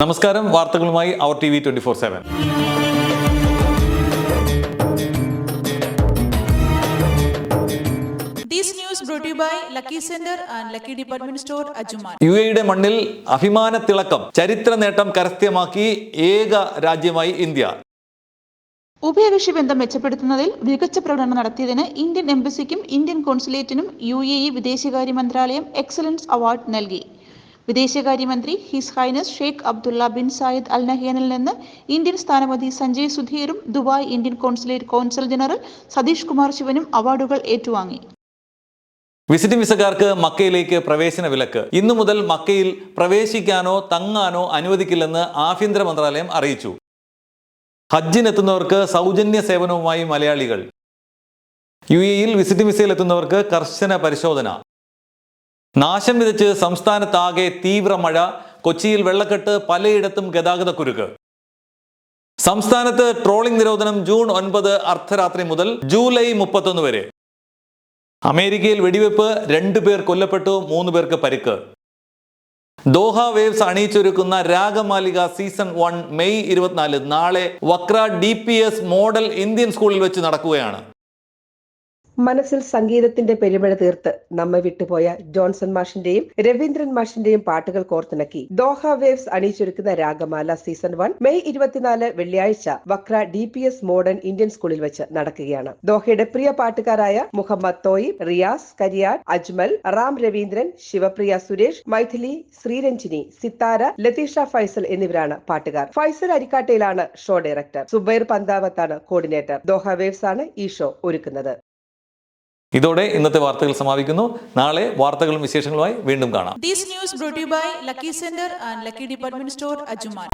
നമസ്കാരം വാർത്തകളുമായി അവർ T V twenty four seven This news brought by Lucky Center and Lucky Department Store, Ajuman. U എയുടെ മണ്ണിൽ അഭിമാന തിളക്കം ചരിത്ര നേട്ടം കരസ്ഥമാക്കി ഏക രാജ്യമായി ഇന്ത്യ. ഉഭയകക്ഷി ബന്ധം മെച്ചപ്പെടുത്തുന്നതിൽ മികച്ച പ്രകടനം നടത്തിയതിന് ഇന്ത്യൻ എംബസിക്കും ഇന്ത്യൻ കോൺസുലേറ്റിനും യു എ ഇ വിദേശകാര്യ മന്ത്രാലയം എക്സലൻസ് അവാർഡ് നൽകി. വിദേശകാര്യമന്ത്രി his highness Sheikh Abdullah bin Zayed Al നഹിയനിൽ നിന്ന് ഇന്ത്യൻ സ്ഥാനപതി Sanjay സുധീറും Dubai Indian consulate consul general Satish Kumar ശിവനും അവാർഡുകൾ ഏറ്റുവാങ്ങി. വിസിറ്റിംഗ് വിസക്കാർക്ക് മക്കയിലേക്ക് പ്രവേശന വിലക്ക്. ഇന്നു മുതൽ മക്കയിൽ പ്രവേശിക്കാനോ തങ്ങാനോ അനുവദിക്കില്ലെന്ന് ആഭ്യന്തര മന്ത്രാലയം അറിയിച്ചു. ഹജ്ജിനെത്തുന്നവർക്ക് സൗജന്യ സേവനവുമായി മലയാളികൾ. യു എയിൽ വിസിറ്റിംഗ് വിസയിൽ എത്തുന്നവർക്ക് കർശന പരിശോധന. നാശം വിതച്ച് സംസ്ഥാനത്താകെ തീവ്ര മഴ കൊച്ചിയിൽ വെള്ളക്കെട്ട് പലയിടത്തും ഗതാഗതക്കുരുക്ക് സംസ്ഥാനത്ത് ട്രോളിംഗ് നിരോധനം ജൂൺ ഒൻപത് അർദ്ധരാത്രി മുതൽ ജൂലൈ മുപ്പത്തൊന്ന് വരെ. അമേരിക്കയിൽ വെടിവെപ്പ് രണ്ടു പേർ കൊല്ലപ്പെട്ടു മൂന്ന് പേർക്ക് പരിക്ക്. ദോഹ വേവ്സ് അണിയിച്ചൊരുക്കുന്ന രാഗമാലിക സീസൺ വൺ മെയ് ഇരുപത്തിനാല് നാളെ വക്ര ഡി മോഡൽ ഇന്ത്യൻ സ്കൂളിൽ വെച്ച് നടക്കുകയാണ്. മനസ്സിൽ സംഗീതത്തിന്റെ പെരുമഴ തീർത്ത് നമ്മെ വിട്ടുപോയ ജോൺസൺ മാഷിന്റെയും രവീന്ദ്രൻ മാഷിന്റെയും പാട്ടുകൾ കോർത്തിണക്കി. ദോഹ വേവ്സ് അണിയിച്ചൊരുക്കുന്ന രാഗമാല സീസൺ വൺ മെയ് ഇരുപത്തിനാല് വെള്ളിയാഴ്ച Wakra D P S modern Indian സ്കൂളിൽ വെച്ച് നടക്കുകയാണ്. ദോഹയുടെ പ്രിയ പാട്ടുകാരായ മുഹമ്മദ് തോയി റിയാസ് കരിയാട് അജ്മൽ റാം രവീന്ദ്രൻ ശിവപ്രിയ സുരേഷ് മൈഥിലി ശ്രീരഞ്ജിനി സിത്താര ലതീഷ ഫൈസൽ എന്നിവരാണ് പാട്ടുകാർ. ഫൈസൽ അരിക്കാട്ടയിലാണ് ഷോ ഡയറക്ടർ. സുബൈർ പന്താവത്താണ് കോർഡിനേറ്റർ. ദോഹ വേവ്സ് ആണ് ഈ ഷോ ഒരുക്കുന്നത്. ഇതോടെ ഇന്നത്തെ വാർത്തകൾ സമാപിക്കുന്നു നാളെ വാർത്തകളും വിശേഷങ്ങളുമായി വീണ്ടും കാണാം to you by Lucky Center and Lucky Department Store, Ajuman.